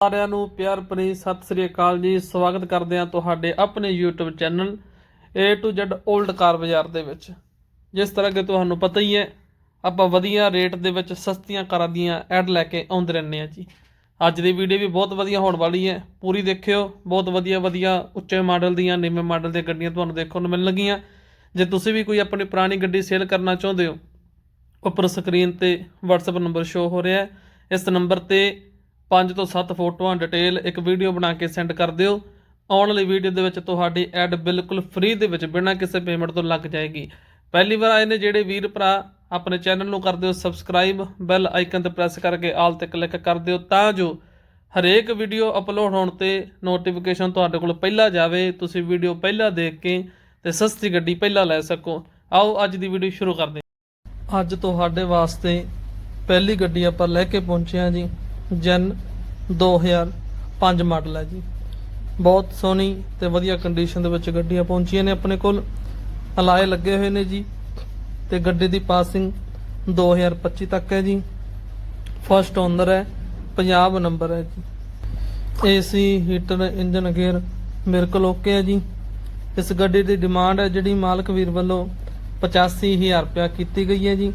ਸਾਰਿਆਂ ਨੂੰ ਪਿਆਰ ਭਰੀ ਸਤਿ ਸ੍ਰੀ ਅਕਾਲ ਜੀ। ਸਵਾਗਤ ਕਰਦੇ ਹਾਂ ਤੁਹਾਡੇ ਆਪਣੇ YouTube channel A to Z old car Bazaar ਦੇ ਵਿੱਚ। ਜਿਸ ਤਰ੍ਹਾਂ ਕਿ ਤੁਹਾਨੂੰ ਪਤਾ ਹੀ ਹੈ, ਆਪਾਂ ਵਧੀਆ ਰੇਟ ਦੇ ਵਿੱਚ ਸਸਤੀਆਂ ਕਾਰਾਂ ਦੀਆਂ ਐਡ ਲੈ ਕੇ ਆਉਂਦੇ ਰਹਿੰਦੇ ਹਾਂ ਜੀ। ਅੱਜ ਦੀ ਵੀਡੀਓ ਵੀ ਬਹੁਤ ਵਧੀਆ ਹੋਣ ਵਾਲੀ ਹੈ। ਪੂਰੀ ਦੇਖਿਓ, ਬਹੁਤ ਵਧੀਆ ਵਧੀਆ ਉੱਚੇ ਮਾਡਲ ਦੀਆਂ, ਨੀਵੇਂ ਮਾਡਲ ਦੀਆਂ ਗੱਡੀਆਂ ਤੁਹਾਨੂੰ ਦੇਖਣ ਨੂੰ ਮਿਲਣਗੀਆਂ ਜੇ ਤੁਸੀਂ ਵੀ ਕੋਈ ਆਪਣੀ ਪੁਰਾਣੀ ਗੱਡੀ ਸੇਲ ਕਰਨਾ ਚਾਹੁੰਦੇ ਹੋ, ਉੱਪਰ ਸਕਰੀਨ ਤੇ WhatsApp ਨੰਬਰ ਸ਼ੋ ਹੋ ਰਿਹਾ ਹੈ। ਇਸ ਨੰਬਰ ਤੇ 5 ਤੋਂ 7 ਫੋਟੋਆਂ ਡਿਟੇਲ ਇੱਕ ਵੀਡੀਓ ਬਣਾ ਕੇ ਸੈਂਡ ਕਰ ਦਿਓ। ਆਉਣ ਵਾਲੀ ਵੀਡੀਓ ਦੇ ਵਿੱਚ ਤੁਹਾਡੀ ਐਡ ਬਿਲਕੁਲ ਫ੍ਰੀ ਦੇ ਵਿੱਚ ਬਿਨਾਂ ਕਿਸੇ ਪੇਮੈਂਟ ਤੋਂ ਲੱਗ ਜਾਏਗੀ। ਪਹਿਲੀ ਵਾਰ ਆਏ ਨੇ ਜਿਹੜੇ ਵੀਰ ਭਰਾ, ਆਪਣੇ ਚੈਨਲ ਨੂੰ ਕਰ ਦਿਓ ਸਬਸਕ੍ਰਾਈਬ, ਬੈਲ ਆਈਕਨ ਤੇ ਪ੍ਰੈਸ ਕਰਕੇ ਆਲ ਤੇ ਕਲਿੱਕ ਕਰ ਦਿਓ ਤਾਂ ਜੋ ਹਰੇਕ ਵੀਡੀਓ ਅਪਲੋਡ ਹੋਣ ਤੇ ਨੋਟੀਫਿਕੇਸ਼ਨ ਤੁਹਾਡੇ ਕੋਲ ਪਹਿਲਾਂ ਜਾਵੇ। ਤੁਸੀਂ ਵੀਡੀਓ ਪਹਿਲਾਂ ਦੇਖ ਕੇ ਤੇ ਸਸਤੀ ਗੱਡੀ ਪਹਿਲਾਂ ਲੈ ਸਕੋ। ਆਓ ਅੱਜ ਦੀ ਵੀਡੀਓ ਸ਼ੁਰੂ ਕਰਦੇ ਅੱਜ ਤੁਹਾਡੇ ਵਾਸਤੇ ਪਹਿਲੀ ਗੱਡੀ ਆਪਾਂ ਲੈ ਕੇ ਪਹੁੰਚੇ ਹਾਂ ਜੀ। ਜਨ 2005 ਮਾਡਲ ਹੈ ਜੀ। ਬਹੁਤ ਸੋਹਣੀ ਤੇ ਵਧੀਆ ਕੰਡੀਸ਼ਨ ਦੇ ਵਿੱਚ ਗੱਡੀਆਂ ਪਹੁੰਚੀਆਂ ਨੇ ਆਪਣੇ ਕੋਲ। ਅਲਾਏ ਲੱਗੇ ਹੋਏ ਨੇ ਜੀ। ਤੇ ਗੱਡੀ ਦੀ ਪਾਸਿੰਗ 2025 ਤੱਕ ਹੈ ਜੀ। ਫਸਟ ਓਨਰ ਹੈ ਪੰਜਾਬ ਨੰਬਰ ਹੈ ਜੀ। ਏਸੀ ਹੀਟਰ ਇੰਜਨ ਗੇਅਰ ਮੇਰੇ ਕੋਲ ਓਕੇ ਹੈ ਜੀ। ਇਸ ਗੱਡੀ ਦੀ ਡਿਮਾਂਡ ਹੈ ਜਿਹੜੀ ਮਾਲਕ ਵੀਰ ਵੱਲੋਂ 85000 ਰੁਪਇਆ ਕੀਤੀ ਗਈ ਹੈ ਜੀ।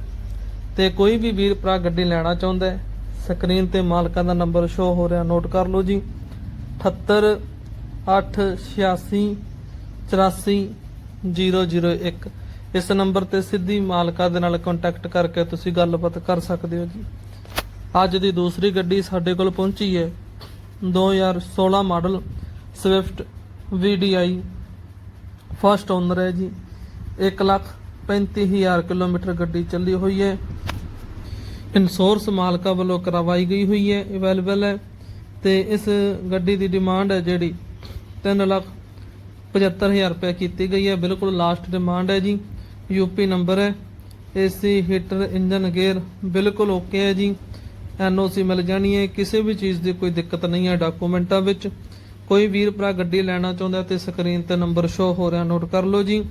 ਤੇ ਕੋਈ ਵੀ ਵੀਰ ਭਰਾ ਗੱਡੀ ਲੈਣਾ ਚਾਹੁੰਦਾ ਹੈ ਸਕਰੀਨ ਤੇ ਮਾਲਕਾਂ ਦਾ ਨੰਬਰ ਸ਼ੋ ਹੋ ਰਿਹਾ। ਨੋਟ ਕਰ ਲਓ ਜੀ। 78 886 84 001 ਇਸ ਨੰਬਰ ਤੇ ਸਿੱਧੀ ਮਾਲਕਾਂ ਦੇ ਨਾਲ ਕੰਟੈਕਟ ਕਰਕੇ ਤੁਸੀਂ ਗੱਲਬਾਤ ਕਰ ਸਕਦੇ ਹੋ ਜੀ। ਅੱਜ ਦੀ ਦੂਸਰੀ ਗੱਡੀ ਸਾਡੇ ਕੋਲ ਪਹੁੰਚੀ ਹੈ। 2016 model Swift VDI first owner ਹੈ ਜੀ। 1 ਲੱਖ 35000 ਕਿਲੋਮੀਟਰ ਗੱਡੀ ਚੱਲੀ ਹੋਈ ਹੈ। ਇਨਸੋਰਸ ਮਾਲਕਾਂ ਵੱਲੋਂ ਕਰਵਾਈ ਗਈ ਹੋਈ ਹੈ ਅਵੇਲੇਬਲ ਹੈ ਤੇ ਇਸ ਗੱਡੀ ਦੀ ਡਿਮਾਂਡ ਹੈ ਜਿਹੜੀ 3 ਲੱਖ 75000 ਰੁਪਏ ਕੀਤੀ ਗਈ ਹੈ। ਬਿਲਕੁਲ ਲਾਸਟ ਡਿਮਾਂਡ ਹੈ ਜੀ। ਯੂਪੀ ਨੰਬਰ ਹੈ ਏਸੀ ਹੀਟਰ ਇੰਜਨ ਗੇਅਰ ਬਿਲਕੁਲ ਓਕੇ ਹੈ ਜੀ। ਐਨਓਸੀ ਮਿਲ ਜਾਣੀ ਹੈ। ਕਿਸੇ ਵੀ ਚੀਜ਼ ਦੀ ਕੋਈ ਦਿੱਕਤ ਨਹੀਂ ਹੈ ਡਾਕੂਮੈਂਟਾਂ ਵਿੱਚ। ਕੋਈ ਵੀਰ ਭਰਾ ਗੱਡੀ ਲੈਣਾ ਚਾਹੁੰਦਾ ਤੇ ਸਕਰੀਨ ਤੇ ਨੰਬਰ ਸ਼ੋ ਹੋ ਰਿਹਾ ਨੋਟ ਕਰ ਲਓ ਜੀ।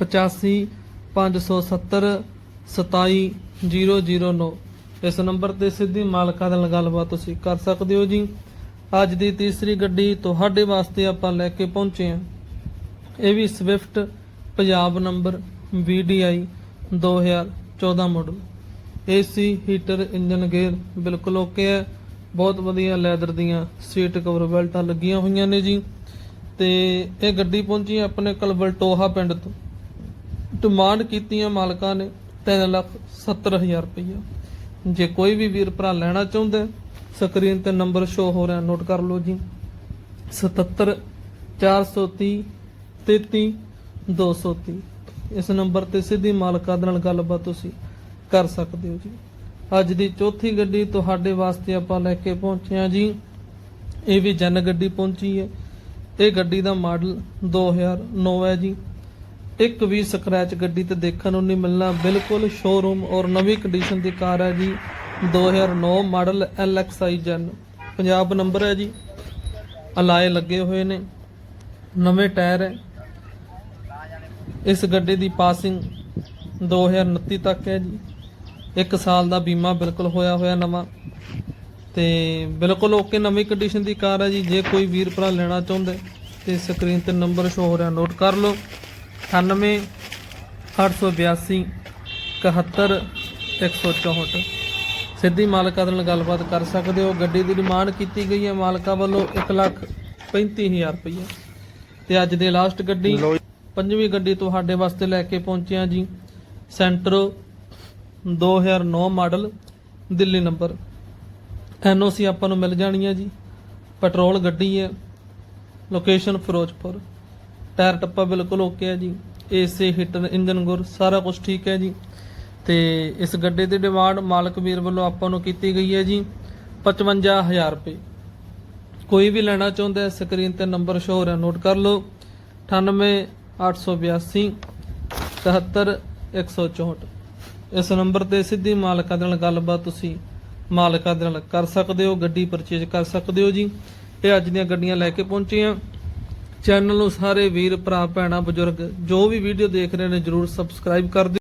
85 570 27009 ਇਸ ਨੰਬਰ ਤੇ ਸਿੱਧੀ ਮਾਲਕਾਂ ਦੇ ਨਾਲ ਗੱਲਬਾਤ ਤੁਸੀਂ ਕਰ ਸਕਦੇ ਹੋ ਜੀ। ਅੱਜ ਦੀ ਤੀਸਰੀ ਗੱਡੀ ਤੁਹਾਡੇ ਵਾਸਤੇ ਆਪਾਂ ਲੈ ਕੇ ਪਹੁੰਚੇ ਹਾਂ। ਇਹ ਵੀ Swift Punjab number VDI 2014 model AC heater engine gear ਬਿਲਕੁਲ ਓਕੇ ਹੈ। ਬਹੁਤ ਵਧੀਆ ਲੈਦਰ ਦੀਆਂ ਸੀਟ ਕਵਰ ਬੈਲਟਾਂ ਲੱਗੀਆਂ ਹੋਈਆਂ ਨੇ ਜੀ। ਤੇ ਇਹ ਗੱਡੀ ਪਹੁੰਚੀ ਆਪਣੇ ਕਲਵਲਟੋਹਾ ਪਿੰਡ ਤੋਂ। ਡਿਮਾਂਡ ਕੀਤੀਆਂ ਮਾਲਕਾਂ ਨੇ 3 ਲੱਖ 70000 ਰੁਪਈਆ। ਜੇ ਕੋਈ ਵੀ ਵੀਰ ਭਰਾ ਲੈਣਾ ਚਾਹੁੰਦਾ ਸਕਰੀਨ ਤੇ ਨੰਬਰ ਸ਼ੋ ਹੋ ਰਿਹਾ ਨੋਟ ਕਰ ਲਓ ਜੀ। 77 430 33 230 ਇਸ ਨੰਬਰ ਤੇ ਸਿੱਧੀ ਮਾਲਕਾਂ ਦੇ ਨਾਲ ਗੱਲਬਾਤ ਤੁਸੀਂ ਕਰ ਸਕਦੇ ਹੋ ਜੀ। ਅੱਜ ਦੀ ਚੌਥੀ ਗੱਡੀ ਤੁਹਾਡੇ ਵਾਸਤੇ ਆਪਾਂ ਲੈ ਕੇ ਪਹੁੰਚੇ ਹਾਂ ਜੀ। ਇਹ ਵੀ ਜਨ ਗੱਡੀ ਪਹੁੰਚੀ ਹੈ। ਇਹ ਗੱਡੀ ਦਾ ਮਾਡਲ 2009 ਹੈ ਜੀ। ਇੱਕ ਵੀ ਸਕ੍ਰੈਚ ਗੱਡੀ ਤੇ ਦੇਖਣ ਨੂੰ ਨਹੀਂ ਮਿਲਣਾ। ਬਿਲਕੁਲ ਸ਼ੋਰੂਮ ਔਰ ਨਵੀਂ ਕੰਡੀਸ਼ਨ ਦੀ ਕਾਰ ਹੈ ਜੀ। 2009 ਮਾਡਲ LXI ਜਨ ਪੰਜਾਬ ਨੰਬਰ ਹੈ ਜੀ। ਅਲਾਏ ਲੱਗੇ ਹੋਏ ਨੇ। ਨਵੇਂ ਟਾਇਰ ਹੈ। ਇਸ ਗੱਡੀ ਦੀ ਪਾਸਿੰਗ 2029 ਤੱਕ ਹੈ ਜੀ। 1 ਸਾਲ ਦਾ ਬੀਮਾ ਬਿਲਕੁਲ ਹੋਇਆ ਹੋਇਆ ਨਵਾਂ। ਤੇ ਬਿਲਕੁਲ ਓਕੇ ਨਵੀਂ ਕੰਡੀਸ਼ਨ ਦੀ ਕਾਰ ਹੈ ਜੀ। ਜੇ ਕੋਈ ਵੀਰ ਭਰਾ ਲੈਣਾ ਚਾਹੁੰਦੇ ਹੈ ਤੇ ਸਕਰੀਨ ਤੇ ਨੰਬਰ ਸ਼ੋ ਹੋ ਰਿਹਾ ਨੋਟ ਕਰ ਲਓ। 98 882 71 164 ਸਿੱਧੀ ਮਾਲਕਾ ਨਾਲ ਗੱਲਬਾਤ ਕਰ ਸਕਦੇ ਹੋ। ਗੱਡੀ ਦੀ ਡਿਮਾਂਡ ਕੀਤੀ ਗਈ ਹੈ। ਮਾਲਕਾ ਵੱਲੋਂ 1 ਲੱਖ 35000 ਰੁਪਏ ਤੇ ਅੱਜ ਦੇ ਲਾਸਟ ਗੱਡੀ ਪੰਜਵੀਂ ਗੱਡੀ ਤੁਹਾਡੇ ਵਾਸਤੇ ਲੈ ਕੇ ਪਹੁੰਚੇ ਹਾਂ ਜੀ। Santro 2009 model Delhi number. NOC ਆਪਾਂ ਨੂੰ ਮਿਲ ਜਾਣੀ ਹੈ ਜੀ। ਪੈਟਰੋਲ ਗੱਡੀ ਹੈ। ਲੋਕੇਸ਼ਨ ਫਿਰੋਜ਼ਪੁਰ। ਟਾਇਰ ਟੱਪਾ ਬਿਲਕੁਲ ਓਕੇ ਹੈ ਜੀ। ਏਸੀ, ਹੀਟਰ, ਇੰਜਨ ਗੁਰ, ਸਾਰਾ ਕੁਝ ਠੀਕ ਹੈ ਜੀ। ਤੇ ਇਸ ਗੱਡੀ ਦੀ ਡਿਮਾਂਡ ਮਾਲਕ ਵੀਰ ਵੱਲੋਂ ਆਪਾਂ ਨੂੰ ਕੀਤੀ ਗਈ ਹੈ ਜੀ 55000 ਰੁਪਏ। ਕੋਈ ਵੀ ਲੈਣਾ ਚਾਹੁੰਦਾ ਹੈ, ਸਕਰੀਨ ਤੇ ਨੰਬਰ ਸ਼ੋ ਹੋ ਰਿਹਾ ਨੋਟ ਕਰ ਲਓ। 98 882 73 164 ਇਸ ਨੰਬਰ ਤੇ ਸਿੱਧੀ ਮਾਲਕਾਂ ਦੇ ਨਾਲ ਗੱਲਬਾਤ ਤੁਸੀਂ ਮਾਲਕਾਂ ਦੇ ਨਾਲ ਕਰ ਸਕਦੇ ਹੋ, ਗੱਡੀ ਪਰਚੇਜ ਕਰ ਸਕਦੇ ਹੋ ਜੀ। ਇਹ ਅੱਜ ਦੀਆਂ ਗੱਡੀਆਂ ਲੈ ਕੇ ਪਹੁੰਚੇ ਆ ਚੈਨਲ ਨੂੰ ਸਾਰੇ ਵੀਰ, ਭਰਾ, ਭੈਣਾਂ, ਬਜ਼ੁਰਗ, ਜੋ ਵੀ ਵੀਡੀਓ ਦੇਖ ਰਹੇ ਨੇ, ਜਰੂਰ ਸਬਸਕ੍ਰਾਈਬ ਕਰ ਦਿਓ।